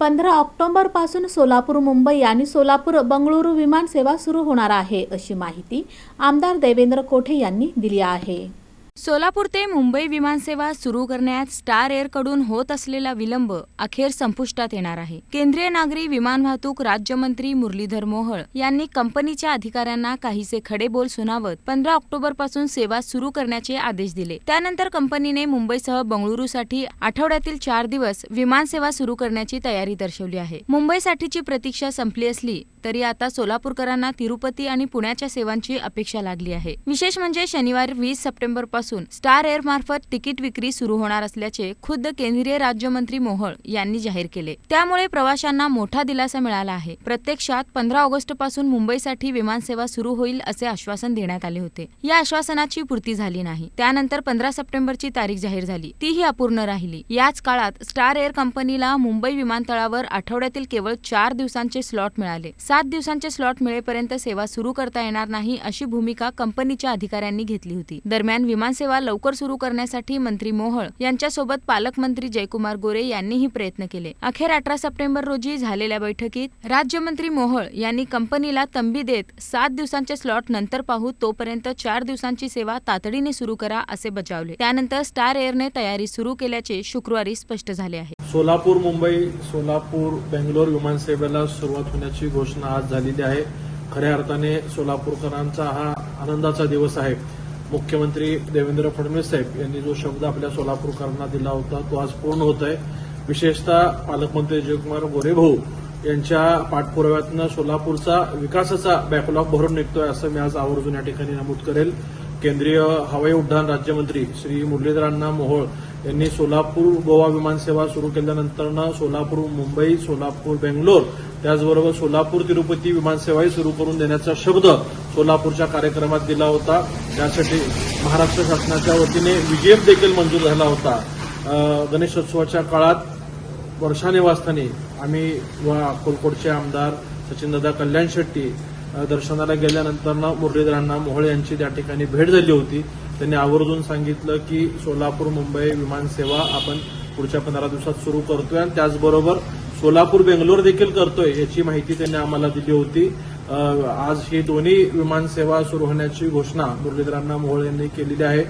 पंधरा ऑक्टोबरपासून सोलापूर मुंबई आणि सोलापूर बंगळुरू विमानसेवा सुरू होणार आहे अशी माहिती आमदार देवेंद्र कोठे यांनी दिली आहे. सोलापूर ते मुंबई विमानसेवा सुरू करण्यात स्टार एअरकडून होत असलेला विलंब अखेर संपुष्टात येणार आहे. केंद्रीय नागरी विमान वाहतूक राज्यमंत्री मुरलीधर मोहोळ यांनी कंपनीच्या अधिकाऱ्यांना काहीसे खडे बोल सुनावत पंधरा ऑक्टोबरपासून सेवा सुरू करण्याचे आदेश दिले. त्यानंतर कंपनीने मुंबईसह बंगळुरूसाठी आठवड्यातील चार दिवस विमानसेवा सुरू करण्याची तयारी दर्शवली आहे. मुंबईसाठीची प्रतीक्षा संपली असली तरी आता सोलापूरकरांना तिरुपती आणि पुण्याच्या सेवांची अपेक्षा लागली आहे. विशेष म्हणजे शनिवार वीस सप्टेंबरपासून स्टार एअर मार्फत तिकीट विक्री सुरू होणार असल्याचे खुद्द केंद्रीय राज्यमंत्री मोहळ यांनी जाहीर केले. त्यामुळे प्रवाशांना मोठा दिलासा मिळाला आहे. प्रत्यक्षात पंधरा ऑगस्टपासून मुंबईसाठी विमानसेवा सुरू होईल असे आश्वासन देण्यात आले होते. या आश्वासनाची पूर्ती झाली नाही. त्यानंतर पंधरा सप्टेंबरची तारीख जाहीर झाली. तीही अपूर्ण राहिली. याच काळात स्टार एअर कंपनीला मुंबई विमानतळावर आठवड्यातील केवळ चार दिवसांचे स्लॉट मिळाले. सात दिवसांचे स्लॉट मिळेपर्यंत सेवा सुरू करता येणार नाही अशी भूमिका कंपनीच्या अधिकाऱ्यांनी घेतली होती. दरम्यान विमान विमानसेवा लवकर सुरू करण्यासाठी मंत्री मोहळ यांच्यासोबत पालकमंत्री जयकुमार गोरे यांनीही प्रयत्न केले. अखेर अठरा सप्टेंबर रोजी झालेल्या बैठकीत राज्यमंत्री मोहळ यांनी कंपनीला तंबी देत सात दिवसांचे स्लॉट नंतर पाहू तोपर्यंत चार दिवसांची सेवा तातडीने सुरू करा असे बजावले. त्यानंतर स्टार एअरने तयारी सुरू केल्याचे शुक्रवारी स्पष्ट झाले आहे. सोलापूर मुंबई सोलापूर बेंगलोर विमानसेवेला सुरुवात होण्याची घोषणा आज झालेली आहे. खऱ्या अर्थाने सोलापूरकरांचा हा आनंदाचा दिवस आहे. मुख्यमंत्री देवेंद्र फडणवीस साहेब यांनी जो शब्द आपल्या सोलापूरकरांना दिला होता तो आज पूर्ण होत आहे. विशेषतः पालकमंत्री जयकुमार गोरेभाऊ यांच्या पाठपुराव्यातनं सोलापूरचा विकासाचा बॅकलॉग भरून निघतोय असं मी आज आवर्जून या ठिकाणी नमूद करेल. केंद्रीय हवाई उड्डाण राज्यमंत्री श्री मुरलीधरांना मोहोळ यांनी सोलापूर गोवा विमानसेवा सुरू केल्यानंतरनं सोलापूर मुंबई सोलापूर बेंगलोर त्याचबरोबर सोलापूर तिरुपती विमानसेवाही सुरू करून देण्याचा शब्द सोलापूरच्या कार्यक्रमात दिला होता. त्यासाठी महाराष्ट्र शासनाच्या वतीने विजेप देखील मंजूर झाला होता. गणेशोत्सवाच्या काळात वर्षानिवासस्थानी आम्ही व अक्कलकोटचे आमदार सचिनदादा कल्याण शेट्टी दर्शनाला गेल्यानंतर मुरलीधरांना मोहोळ यांची त्या ठिकाणी भेट झाली होती. त्यांनी आवर्जून सांगितलं की सोलापूर मुंबई विमानसेवा आपण पुढच्या पंधरा दिवसात सुरू करतोय. आणि त्याचबरोबर सोलापूर बेंगलोर देखील करतोय याची माहिती त्यांनी आम्हाला दिली होती. आज ही दोन्ही विमानसेवा सुरू होण्याची घोषणा मुरलीधरांना मोहोळ यांनी केलेली आहे.